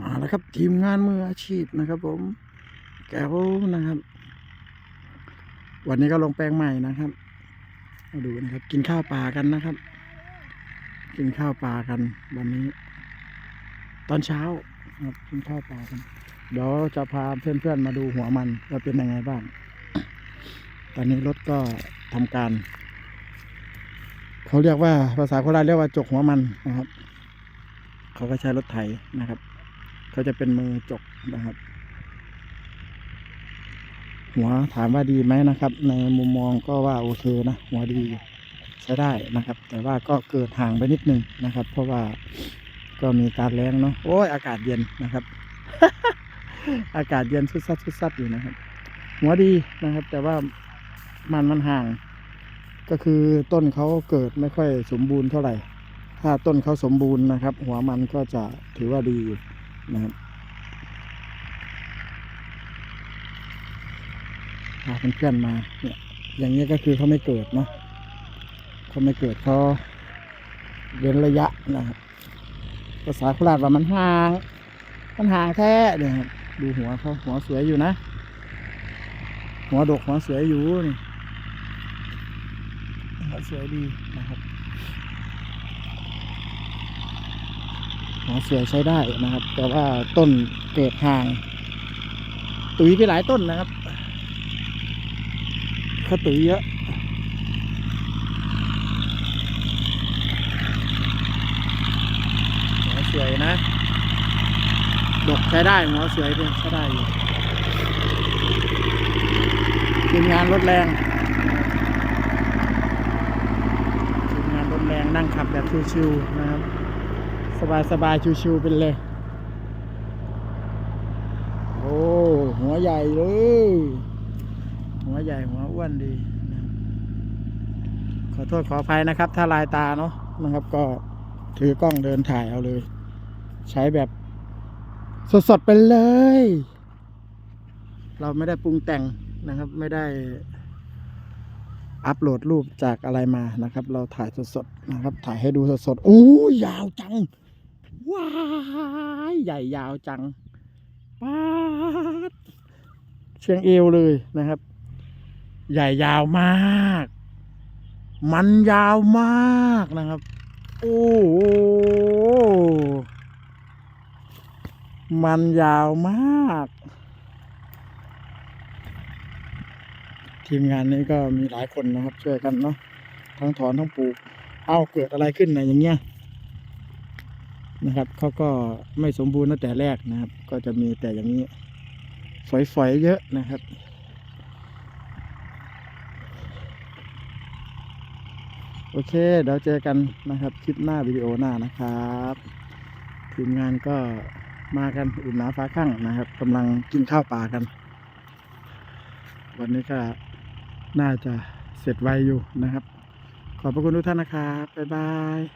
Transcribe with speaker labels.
Speaker 1: มาแล้วครับ ทีมงานมืออาชีพนะครับ ผม แก้วนะครับ วันนี้ก็ลงแปลงใหม่นะครับมาดูนะครับ กินข้าวปลากันนะครับ กินข้าวปลากัน วันนี้ ตอนเช้าครับกินข้าวปลากันเดี๋ยวจะพาเพื่อนๆมาดูหัวมันว่าเป็นยังไงบ้าง ตอนนี้รถก็ทำการ เขาเรียกว่าภาษาโคราชเรียกว่าจกหัวมันนะครับ เขาก็ใช้รถไถนะครับ เขาจะเป็นมือจกนะครับ หัวถามว่าดีไหมนะครับ ในมุมมองก็ว่าโอเคนะหัวดีใช้ได้นะครับ แต่ว่าก็เกิดห่างไปนิดนึงนะครับ เพราะว่าก็มีการแรงเนาะโอ้ยอากาศเย็นนะครับ อากาศเย็นสุดซัดสุดซัดอยู่นะครับ หัวดีนะครับ แต่ว่ามันมันห่าง ก็คือต้นเขาเกิดไม่ค่อยสมบูรณ์เท่าไหร่ ถ้าต้นเขาสมบูรณ์นะครับ หัวมันก็จะถือว่าดีอยู่ นะครับพาเพื่อนๆมาเนี่ยอย่างนี้ก็คือเขาไม่เกิดเนาะเขาไม่เกิดเขาเว้นระยะนะครับภาษาโคราชว่ามันห่างมันห่างแท้เนี่ยครับดูหัวเขาหัวสวยอยู่นะ หัวดกหัวสวยอยู่นี่หัวสวยดีนะครับ หัวเสือใช้ได้นะครับ แต่ว่าต้นเกิดห่าง ตุ๋ยไปหลายต้นนะครับเขาตุ๋ยเยอะหัวเสือยนะดกใช้ได้หัวเสือยเป็นใช้ได้อยู่ทีมงานรถแรงทีมงานรถแรงนั่งขับแบบชิวๆนะครับ สบายสบายๆชิวๆเป็นเลย โอ้ หัวใหญ่เลย หัวใหญ่หัวอ้วนดีนะขอโทษขออภัยนะครับ ถ้าลายตาเนาะนะครับก็ถือกล้องเดินถ่ายเอาเลย ใช้แบบสดๆไปเลย เราไม่ได้ปรุงแต่งนะครับ ไม่ได้อัปโหลดรูปจากอะไรมานะครับ เราถ่ายสดๆนะครับ ถ่ายให้ดูสดๆโอ้ยาวจัง ว้ายใหญ่ยาวจังป๊าดเชียงเอวเลยนะครับ ใหญ่ยาวมาก มันยาวมากนะครับ โอ้มันยาวมาก ทีมงานนี้ก็มีหลายคนนะครับ ช่วยกันเนาะทั้งถอนทั้งปลูก เอาเกิดอะไรขึ้นนะอย่างเงี้ย นะครับเขาก็ไม่สมบูรณ์ตั้งแต่แรกนะครับ ก็จะมีแต่อย่างนี้ฝอยๆเยอะนะครับ โอเคเดี๋ยวเจอกันนะครับคลิปหน้าวิดีโอหน้านะครับทีมงานก็มากันอุ่นหนาฟ้าข้างนะครับกำลังกินข้าวปลากัน วันนี้ก็น่าจะเสร็จไวอยู่นะครับ ขอบพระคุณทุกท่านนะครับ บ๊ายบาย